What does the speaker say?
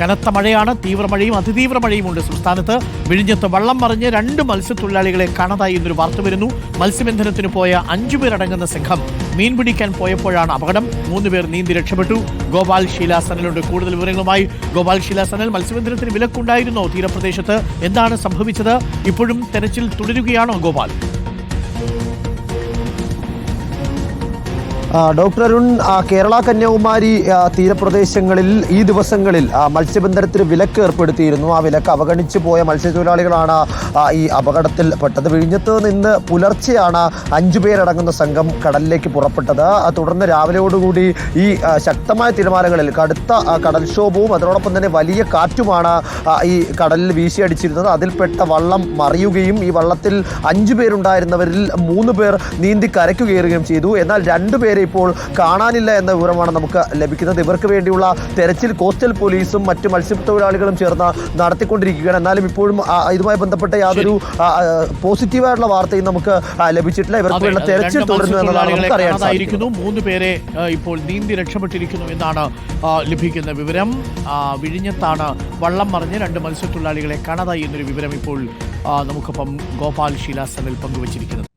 കനത്ത മഴയാണ് തീവ്രമഴയും അതിതീവ്ര മഴയുമുണ്ട് സംസ്ഥാനത്ത്. വിഴിഞ്ഞത്ത് വള്ളം മറിഞ്ഞ് രണ്ട് മത്സ്യത്തൊഴിലാളികളെ കാണാതായി എന്നൊരു വാർത്ത വരുന്നു. മത്സ്യബന്ധനത്തിന് പോയ അഞ്ചു പേരടങ്ങുന്ന സംഘം മീൻ പിടിക്കാൻ പോയപ്പോഴാണ് അപകടം. മൂന്ന് പേർ നീന്തി രക്ഷപ്പെട്ടു. ഗോപാൽ ഷീല സനലുണ്ട്. കൂടുതൽ വിവരങ്ങളുമായി ഗോപാൽ ഷീല സനൽ മത്സ്യബന്ധനത്തിന് വിലക്കുണ്ടായിരുന്നോ തീരപ്രദേശത്ത്. എന്താണ് സംഭവിച്ചത്? ഇപ്പോഴും തെരച്ചിൽ തുടരുകയാണോ ഗോപാൽ? ഡോക്ടർ അരുൺ കേരള കന്യാകുമാരി തീരപ്രദേശങ്ങളിൽ ഈ ദിവസങ്ങളിൽ മത്സ്യബന്ധനത്തിന് വിലക്ക് ഏർപ്പെടുത്തിയിരുന്നു. ആ വിലക്ക് അവഗണിച്ചു പോയ മത്സ്യത്തൊഴിലാളികളാണ് ഈ അപകടത്തിൽ പെട്ടത്. വിഴിഞ്ഞത്ത് നിന്ന് പുലർച്ചെയാണ് അഞ്ചു പേരടങ്ങുന്ന സംഘം കടലിലേക്ക് പുറപ്പെട്ടത്. തുടർന്ന് രാവിലെയോടുകൂടി ഈ ശക്തമായ തിരമാലകളിൽ കടുത്ത കടൽക്ഷോഭവും അതോടൊപ്പം തന്നെ വലിയ കാറ്റുമാണ് ഈ കടലിൽ വീശിയടിച്ചിരുന്നത്. അതിൽപ്പെട്ട വള്ളം മറിയുകയും ഈ വള്ളത്തിൽ അഞ്ചു പേരുണ്ടായിരുന്നവരിൽ മൂന്ന് പേർ നീന്തി കരയ്ക്ക് കയറുകയും ചെയ്തു. എന്നാൽ രണ്ടുപേരെ ഇപ്പോൾ കാണാനില്ല എന്ന വിവരമാണ് നമുക്ക് ലഭിക്കുന്നത്. ഇവർക്ക് വേണ്ടിയുള്ള തെരച്ചിൽ കോസ്റ്റൽ പോലീസും മറ്റു മത്സ്യത്തൊഴിലാളികളും ചേർന്ന് നടത്തിക്കൊണ്ടിരിക്കുകയാണ്. എന്നാലും ഇപ്പോഴും ഇതുമായി ബന്ധപ്പെട്ട യാതൊരു പോസിറ്റീവായിട്ടുള്ള വാർത്തയും നമുക്ക് ലഭിച്ചിട്ടില്ല. ഇവർക്ക് വേണ്ട തെരച്ചിൽ തുടരുന്നു എന്നതാണ് നമുക്ക് അറിയാൻ സാധിക്കുന്നു മൂന്ന് പേരെ ഇപ്പോൾ നീന്തി രക്ഷപ്പെട്ടിരിക്കുന്നു എന്നാണ് ലഭിക്കുന്ന വിവരം. വിഴിഞ്ഞത്താണ് വള്ളം മറിഞ്ഞ് രണ്ട് മത്സ്യത്തൊഴിലാളികളെ കാണാതായി എന്നൊരു വിവരം ഇപ്പോൾ നമുക്കൊപ്പം നമുക്കിപ്പം ഗോപാൽ ശീലാസനിൽ പങ്കുവച്ചിരിക്കുന്നത്